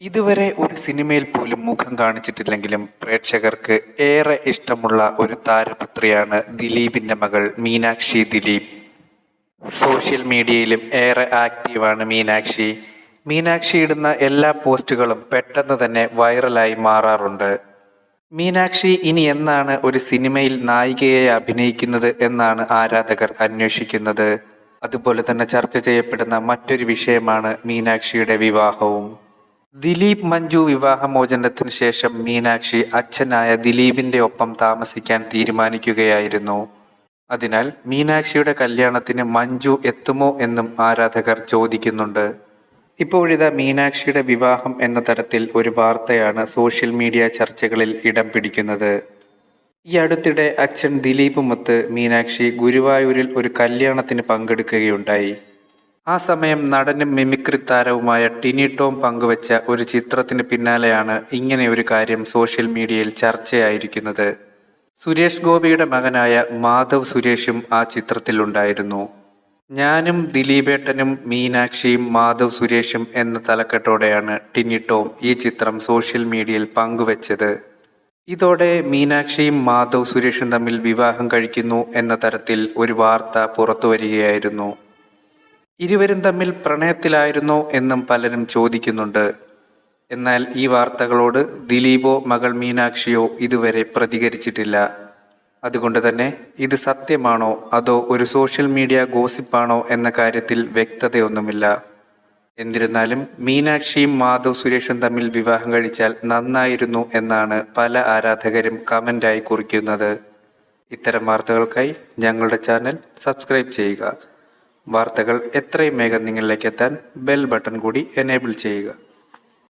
ഇതുവരെ ഒരു സിനിമയിൽ പോലും മുഖം കാണിച്ചിട്ടില്ലെങ്കിലും പ്രേക്ഷകർക്ക് ഏറെ ഇഷ്ടമുള്ള ഒരു താരപുത്രിയാണ് ദിലീപിന്റെ മകൾ മീനാക്ഷി ദിലീപ്. സോഷ്യൽ മീഡിയയിലും ഏറെ ആക്റ്റീവാണ് മീനാക്ഷി. മീനാക്ഷി ഇടുന്ന എല്ലാ പോസ്റ്റുകളും പെട്ടെന്ന് തന്നെ വൈറലായി മാറാറുണ്ട്. മീനാക്ഷി ഇനി എന്നാണ് ഒരു സിനിമയിൽ നായികയെ അഭിനയിക്കുന്നത് എന്നാണ് ആരാധകർ അന്വേഷിക്കുന്നത്. അതുപോലെ തന്നെ ചർച്ച ചെയ്യപ്പെടുന്ന മറ്റൊരു വിഷയമാണ് മീനാക്ഷിയുടെ വിവാഹവും. ദിലീപ് മഞ്ജു വിവാഹമോചനത്തിന് ശേഷം മീനാക്ഷി അച്ഛനായ ദിലീപിന്റെ ഒപ്പം താമസിക്കാൻ തീരുമാനിക്കുകയായിരുന്നു. അതിനാൽ മീനാക്ഷിയുടെ കല്യാണത്തിന് മഞ്ജു എത്തുമോ എന്നും ആരാധകർ ചോദിക്കുന്നുണ്ട്. ഇപ്പോഴിതാ മീനാക്ഷിയുടെ വിവാഹം എന്ന തരത്തിൽ ഒരു വാർത്തയാണ് സോഷ്യൽ മീഡിയ ചർച്ചകളിൽ ഇടം പിടിക്കുന്നത്. ഈ അടുത്തിടെ അച്ഛൻ ദിലീപുമൊത്ത് മീനാക്ഷി ഗുരുവായൂരിൽ ഒരു കല്യാണത്തിന് പങ്കെടുക്കുകയുണ്ടായി. ആ സമയം നടനും മിമിക്രി താരവുമായ ടിനി ടോം പങ്കുവച്ച ഒരു ചിത്രത്തിന് പിന്നാലെയാണ് ഇങ്ങനെ ഒരു കാര്യം സോഷ്യൽ മീഡിയയിൽ ചർച്ചയായിരിക്കുന്നത്. സുരേഷ് ഗോപിയുടെ മകനായ മാധവ് സുരേഷും ആ ചിത്രത്തിലുണ്ടായിരുന്നു. ഞാനും ദിലീപേട്ടനും മീനാക്ഷിയും മാധവ് സുരേഷും എന്ന തലക്കെട്ടോടെയാണ് ടിനി ടോം ഈ ചിത്രം സോഷ്യൽ മീഡിയയിൽ പങ്കുവച്ചത്. ഇതോടെ മീനാക്ഷിയും മാധവ് സുരേഷും തമ്മിൽ വിവാഹം കഴിക്കുന്നു എന്ന തരത്തിൽ ഒരു വാർത്ത പുറത്തു വരികയായിരുന്നു ഇരുവരും തമ്മിൽ പ്രണയത്തിലായിരുന്നോ എന്നും പലരും ചോദിക്കുന്നുണ്ട്. എന്നാൽ ഈ വാർത്തകളോട് ദിലീപോ മകൾ മീനാക്ഷിയോ ഇതുവരെ പ്രതികരിച്ചിട്ടില്ല. അതുകൊണ്ട് തന്നെ ഇത് സത്യമാണോ അതോ ഒരു സോഷ്യൽ മീഡിയ ഗോസിപ്പാണോ എന്ന കാര്യത്തിൽ വ്യക്തതയൊന്നുമില്ല. എന്നിരുന്നാലും മീനാക്ഷിയും മാധവ് സുരേഷും തമ്മിൽ വിവാഹം കഴിച്ചാൽ നന്നായിരുന്നു എന്നാണ് പല ആരാധകരും കമന്റായി കുറിക്കുന്നത്. ഇത്തരം വാർത്തകൾക്കായി ഞങ്ങളുടെ ചാനൽ സബ്സ്ക്രൈബ് ചെയ്യുക. വാർത്തകൾ എത്രയും വേഗം നിങ്ങളിലേക്ക് എത്താൻ ബെൽ ബട്ടൺ കൂടി എനേബിൾ ചെയ്യുക.